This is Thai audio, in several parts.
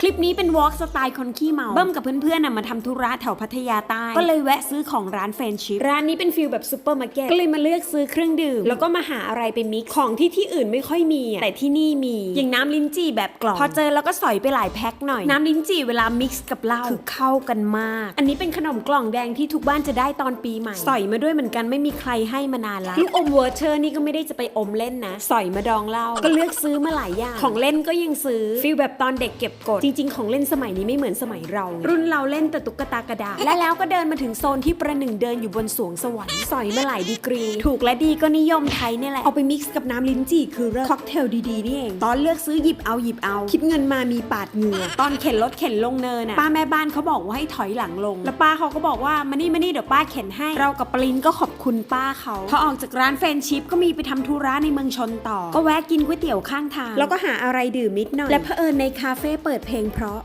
คลิปนี้เป็นวอล์กสไตล์คนขี้เมา เบิ้มกับเพื่อนๆน่ะมาทำธุระแถวพัทยาใต้ ก็เลยแวะซื้อของร้านเฟรนชิพ ร้านนี้เป็นฟิลแบบซูเปอร์มาร์เก็ต ก็เลยมาเลือกซื้อเครื่องดื่ม แล้วก็มาหาอะไรไปมิกซ์ของที่ที่อื่นไม่ค่อยมีอะแต่ที่นี่มี อย่างน้ำลิ้นจี่แบบกล่อง พอเจอแล้วก็สอยไปหลายแพ็คหน่อย น้ำลิ้นจี่เวลามิกซ์กับเหล้าคือเข้ากันมาก อันนี้เป็นขนมกล่องแดงที่ทุกบ้านจะได้ตอนปีใหม่ สอยมาด้วยเหมือนกันไม่มีใครให้มานานละลูกอมเวอร์เชอร์นี่ก็ไม่ได้จะไปอมเล่นนะ สอยมาดองเหล้า ก็เลือกซื้อมาหลายอย่าง ของเล่นก็ยังซื้อฟีลแบบตอนเด็กเก็บกดจริง ๆ ของเล่นสมัยนี้ไม่เหมือนสมัยเรา รุ่นเราเล่นแต่ตุ๊กตากระดาษ และแล้วก็เดินมาถึงโซนที่ประหนึ่งเดินอยู่บนสวงสวรรค์สอยมาหลายดีกรี ถูกและดีก็นิยมไทยเนี่ยแหละ เอาไปมิกซ์กับน้ำลิ้นจี่คือเลิศค็อกเทลดีๆนี่เอง ตอนเลือกซื้อหยิบเอาหยิบเอา คิดเงินมามีปาดเหงื่อ ตอนเข็นรถเข็นลงเนินน่ะป้าแม่บ้านเขาบอกว่าให้ถอยหลังลง แล้วป้าเขาก็บอกว่ามานี่มานี่เดี๋ยวป้าเข็นให้ เรากับปรินก็ขอบคุณป้าเขาพอออกจากร้านเฟรนชิพก็มีไปทำธุระในเมืองชนต่อ ก็แวะกินก๋วยเตี๋ยวข้างทาง แล้วก็หาอะไรดื่มนิดหน่อย และเผอิญในคาเฟ่เปิดเพลงเพราะ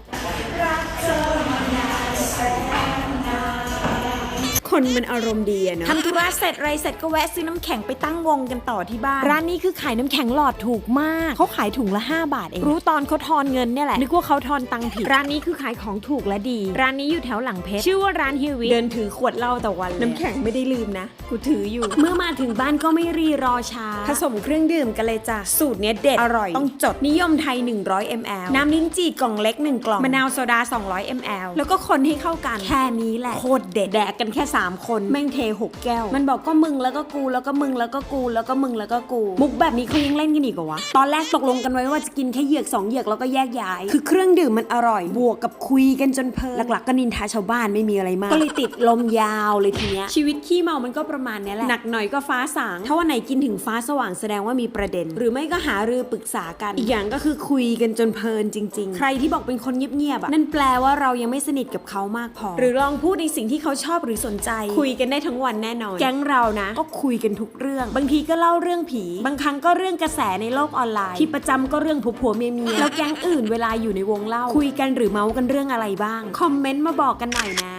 คนมันอารมณ์ดีอะเนาะทำธุระเสร็จไรเสร็จก็แวะซื้อน้ำแข็งไปตั้งวงกันต่อที่บ้าน ร้านนี้คือขายน้ำแข็งหลอดถูกมาก เขาขายถุงละ 5 บาทเอง รู้ตอนเขาทอนเงินเนี่ยแหละ นึกว่าเขาทอนตังค์ผิด ร้านนี้คือขายของถูกและดี ร้านนี้อยู่แถวหลังเพชร ชื่อว่าร้านฮิวิเดินถือขวดเหล้าต่อวันเลยน้ำแข็งไม่ได้ลืมนะ กูถืออยู่ เมื่อมาถึงบ้านก็ไม่รีรอช้า ผสมเครื่องดื่มกันเลยจ้ะ สูตรเนี้ยเด็ด อร่อย ต้องจด นิยมไทย 100 ml น้ำลิ้นจี่กล่องเล็ก 1 กล่อง มะนาวโซดา 200 ml แล้วก็คนให้เข้ากัน แค่นี้แหละ โคตรเด็ด แดกกันแค่3 คนแม่งเท6แก้ว มันบอกก็มึงแล้วก็กูแล้วก็มึงแล้วก็กูแล้วก็มึงแล้วก็กู มุกแบบนี้เขายังเล่นกันอีกเหรอวะ ตอนแรกตกลงกันไว้ว่าจะกินแค่เหยือกสองเหยือกแล้วก็แยกย้าย คือเครื่องดื่มมันอร่อย บวกกับคุยกันจนเพลินหลักๆก็นินทาชาวบ้านไม่มีอะไรมาก ก็เลยติดลมยาวเลยทีเนี้ยชีวิตขี้เมามันก็ประมาณเนี้ยแหละหนักหน่อยก็ฟ้าสางถ้าวันไหนกินถึงฟ้าสว่างแสดงว่ามีประเด็น หรือไม่ก็หารือปรึกษากัน อีกอย่างก็คือคุยกันจนเพลินจริง ๆ ใครที่บอกเป็นคนเงียบๆอะนั่นแปลว่าเรายังไม่สนิทกับเขามากพอ หรือลองพูดในสิ่งที่เขาชอบหรือสนใจคุยกันได้ทั้งวันแน่นอน แก๊งเรานะ ก็คุยกันทุกเรื่อง บางทีก็เล่าเรื่องผี บางครั้งก็เรื่องกระแสในโลกออนไลน์ที่ประจำก็เรื่องผัวผัวๆเมียเมียแล้วแก๊งอื่นเวลาอยู่ในวงเล่า คุยกันหรือเมาส์กันเรื่องอะไรบ้าง คอมเมนต์มาบอกกันหน่อยนะ